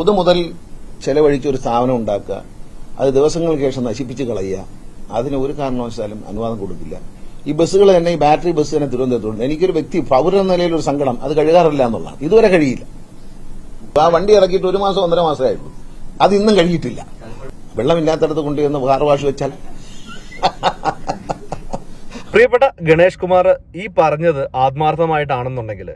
പൊതു മുതൽ ചെലവഴിച്ച് ഒരു സ്ഥാപനം ഉണ്ടാക്കുക അത് ദിവസങ്ങൾക്ക് ശേഷം നശിപ്പിച്ച് കളയുക അതിന് ഒരു കാരണവശാലും അനുവാദം കൊടുക്കില്ല. ഈ ബസ്സുകൾ തന്നെ ഈ ബാറ്ററി ബസ് തന്നെ തിരുവനന്തപുരത്തുണ്ട്. എനിക്കൊരു വ്യക്തി നിലയിൽ ഒരു സങ്കടം അത് കഴുകാറില്ല എന്നുള്ളതാണ് ഇതുവരെ കഴിയില്ല. ആ വണ്ടി ഇറക്കിയിട്ട് ഒരു മാസം ഒന്നര മാസമായിട്ടുള്ളൂ അത് ഇന്നും കഴിയിട്ടില്ല. വെള്ളമില്ലാത്തടത്ത് കൊണ്ടുവന്ന് കാർ വാഷ് വെച്ചാൽ. പ്രിയപ്പെട്ട ഗണേഷ് കുമാർ ഈ പറഞ്ഞത് ആത്മാർത്ഥമായിട്ടാണെന്നുണ്ടെങ്കിൽ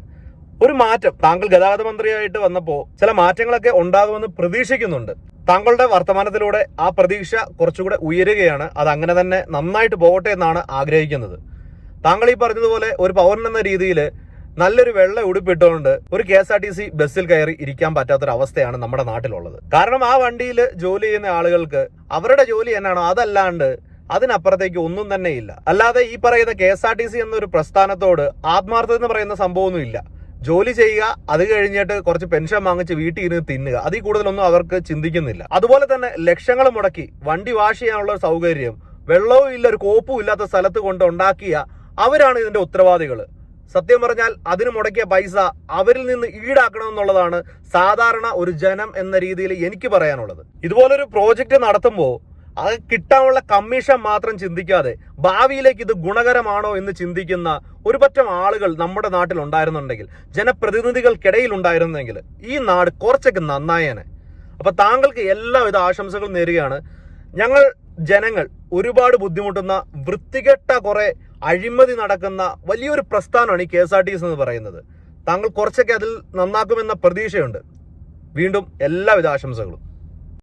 ഒരു മാറ്റം താങ്കൾ ഗതാഗത മന്ത്രിയായിട്ട് വന്നപ്പോ ചില മാറ്റങ്ങളൊക്കെ ഉണ്ടാകുമെന്ന് പ്രതീക്ഷിക്കുന്നുണ്ട്. താങ്കളുടെ വർത്തമാനത്തിലൂടെ ആ പ്രതീക്ഷ കുറച്ചുകൂടെ ഉയരുകയാണ്. അത് അങ്ങനെ തന്നെ നന്നായിട്ട് പോകട്ടെ എന്നാണ് ആഗ്രഹിക്കുന്നത്. താങ്കൾ ഈ പറഞ്ഞതുപോലെ ഒരു പൗരൻ എന്ന രീതിയിൽ നല്ലൊരു വെള്ള ഉടുപ്പിട്ടുകൊണ്ട് ഒരു K S R T C ബസ്സിൽ കയറി ഇരിക്കാൻ പറ്റാത്തൊരവസ്ഥയാണ് നമ്മുടെ നാട്ടിലുള്ളത്. കാരണം ആ വണ്ടിയിൽ ജോലി ചെയ്യുന്ന ആളുകൾക്ക് അവരുടെ ജോലി എന്നാണോ അതല്ലാണ്ട് അതിനപ്പുറത്തേക്ക് ഒന്നും തന്നെ ഇല്ല. അല്ലാതെ ഈ പറയുന്ന K S R T C എന്നൊരു പ്രസ്ഥാനത്തോട് ആത്മാർത്ഥത എന്ന് പറയുന്ന സംഭവമൊന്നും ഇല്ല ജോലി ചെയ്യുക അത് കഴിഞ്ഞിട്ട് കുറച്ച് പെൻഷൻ വാങ്ങിച്ച് വീട്ടിൽ ഇരുന്ന് തിന്നുക. അതിൽ കൂടുതലൊന്നും അവർക്ക് ചിന്തിക്കുന്നില്ല. അതുപോലെ തന്നെ ലക്ഷങ്ങൾ മുടക്കി വണ്ടി വാഷ് ചെയ്യാനുള്ള സൗകര്യം വെള്ളവും ഇല്ല ഒരു കോപ്പും ഇല്ലാത്ത സ്ഥലത്ത് കൊണ്ട് ഉണ്ടാക്കിയ അവരാണ് ഇതിന്റെ ഉത്തരവാദികൾ സത്യം പറഞ്ഞാൽ അതിന് മുടക്കിയ പൈസ അവരിൽ നിന്ന് ഈടാക്കണമെന്നുള്ളതാണ് സാധാരണ ഒരു ജനം എന്ന രീതിയിൽ എനിക്ക് പറയാനുള്ളത്. ഇതുപോലൊരു പ്രോജക്റ്റ് നടത്തുമ്പോൾ അത് കിട്ടാനുള്ള കമ്മീഷൻ മാത്രം ചിന്തിക്കാതെ ഭാവിയിലേക്ക് ഇത് ഗുണകരമാണോ എന്ന് ചിന്തിക്കുന്ന ഒരു പറ്റം ആളുകൾ നമ്മുടെ നാട്ടിൽ ഉണ്ടായിരുന്നുണ്ടെങ്കിൽ ജനപ്രതിനിധികൾക്കിടയിൽ ഉണ്ടായിരുന്നെങ്കിൽ ഈ നാട് കുറച്ചൊക്കെ നന്നായേനെ. അപ്പൊ താങ്കൾക്ക് എല്ലാവിധ ആശംസകളും നേരുകയാണ്. ഞങ്ങൾ ജനങ്ങൾ ഒരുപാട് ബുദ്ധിമുട്ടുന്ന വൃത്തികെട്ട കുറെ അഴിമതി നടക്കുന്ന വലിയൊരു പ്രസ്ഥാനമാണ് ഈ K S R T S എന്ന് പറയുന്നത്. താങ്കൾ കുറച്ചൊക്കെ അതിൽ നന്നാക്കുമെന്ന പ്രതീക്ഷയുണ്ട്. വീണ്ടും എല്ലാവിധ ആശംസകളും.